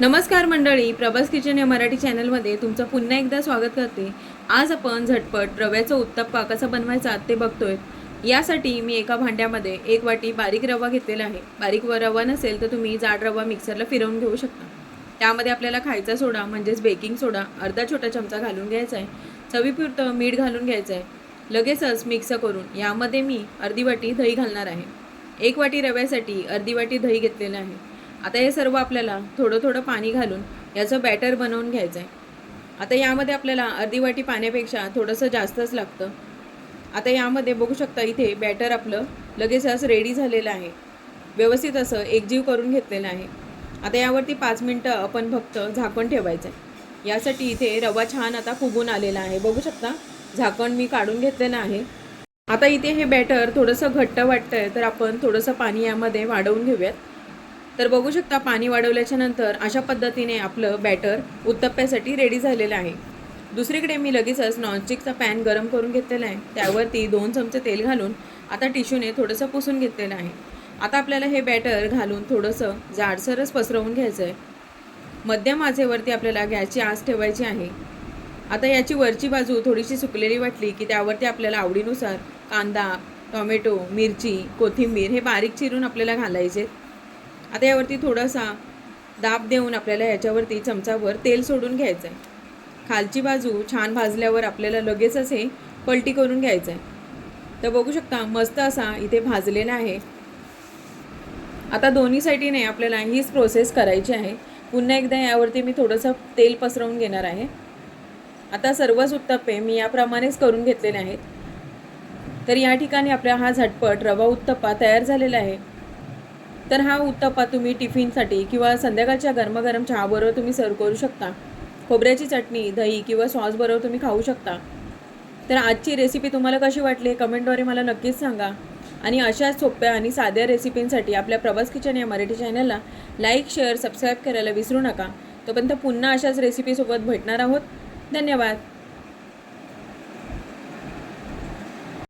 नमस्कार मंडळी प्रभास किचन या मराठी चॅनलमध्ये तुमचं पुन्हा एकदा स्वागत करते. आज आपण झटपट रव्याचं उत्तप्पा कसा बनवायचा ते बघतोय. यासाठी मी एका भांड्यामध्ये एक वाटी बारीक रवा घेतलेला आहे. बारीक व रवा नसेल तर तुम्ही जाड रवा मिक्सरला फिरवून घेऊ शकता. त्यामध्ये आपल्याला खायचा सोडा म्हणजेच बेकिंग सोडा अर्धा छोटा चमचा घालून घ्यायचा आहे. चवीपुरतं मीठ घालून घ्यायचं आहे. लगेचच मिक्स करून यामध्ये मी अर्धी वाटी दही घालणार आहे. एक वाटी रव्यासाठी अर्धी वाटी दही घेतलेलं आहे. आता हे सर्व आपल्याला थोडं थोडं पाणी घालून याचं बॅटर बनवून घ्यायचं आहे आता यामध्ये आपल्याला अर्धी वाटी पाण्यापेक्षा थोडंसं जास्तच लागतं. आता यामध्ये बघू शकता इथे बॅटर आपलं लगेच असं रेडी झालेलं आहे. व्यवस्थित असं एकजीव करून घेतलेलं आहे. आता यावरती पाच मिनटं आपण फक्त झाकण ठेवायचं आहे यासाठी इथे रवा छान आता फुगून आलेला आहे. बघू शकता झाकण मी काढून घेतलेलं आहे. आता इथे हे बॅटर थोडंसं घट्ट वाटतं आहे तर आपण थोडंसं पाणी यामध्ये वाढवून घेऊयात. तर बघू शकता पाणी वाढवल्याच्या नंतर अशा पद्धतीने आपलं बॅटर उत्तप्प्यासाठी रेडी झालेलं आहे. दुसरीकडे मी लगेचच नॉनस्टिकचा पॅन गरम करून घेतलेला आहे. त्यावरती दोन चमचे तेल घालून आता टिश्यूने थोडंसं पुसून घेतलेलं आहे. आता आपल्याला हे बॅटर घालून थोडंसं जाडसरच पसरवून घ्यायचं आहे मध्यम आचेवरती आपल्याला गॅसची आस ठेवायची आहे. आता याची वरची बाजू थोडीशी सुकलेली वाटली की त्यावरती आपल्याला आवडीनुसार कांदा टोमॅटो मिरची कोथिंबीर हे बारीक चिरून आपल्याला घालायचे आता यावरती थोडासा दाब देऊन आपल्याला याच्यावरती चमचावर तेल सोडून घ्यायचं आहे खालची बाजू छान भाजल्यावर आपल्याला लगेचच हे पलटी करून घ्यायचं आहे तर बघू शकता मस्त असा इथे भाजलेला आहे. आता दोन्ही साईडीने आपल्याला हीच प्रोसेस करायची आहे. पुन्हा एकदा यावरती मी थोडंसं तेल पसरवून घेणार आहे. आता सर्वच उत्तप्पे मी याप्रमाणेच करून घेतलेले आहेत. तर या ठिकाणी आपला हा झटपट रवा उत्तप्पा तयार झालेला आहे. तर हा उत्तप्पा तुम्ही टिफिनसाठी किंवा संध्याकाळच्या गरमागरम चहाबरोबर तुम्ही सर्व करू शकता. खोबऱ्याची चटणी दही किंवा सॉसबरोबर तुम्ही खाऊ शकता. तर आजची रेसिपी तुम्हाला कशी वाटली कमेंटद्वारे मला नक्कीच सांगा. आणि अशाच सोप्या आणि साध्या रेसिपींसाठी आपल्या प्रवास किचन या मराठी चॅनलला लाईक शेअर सबस्क्राईब करायला विसरू नका. तोपर्यंत पुन्हा अशाच रेसिपीसोबत भेटणार आहोत. धन्यवाद.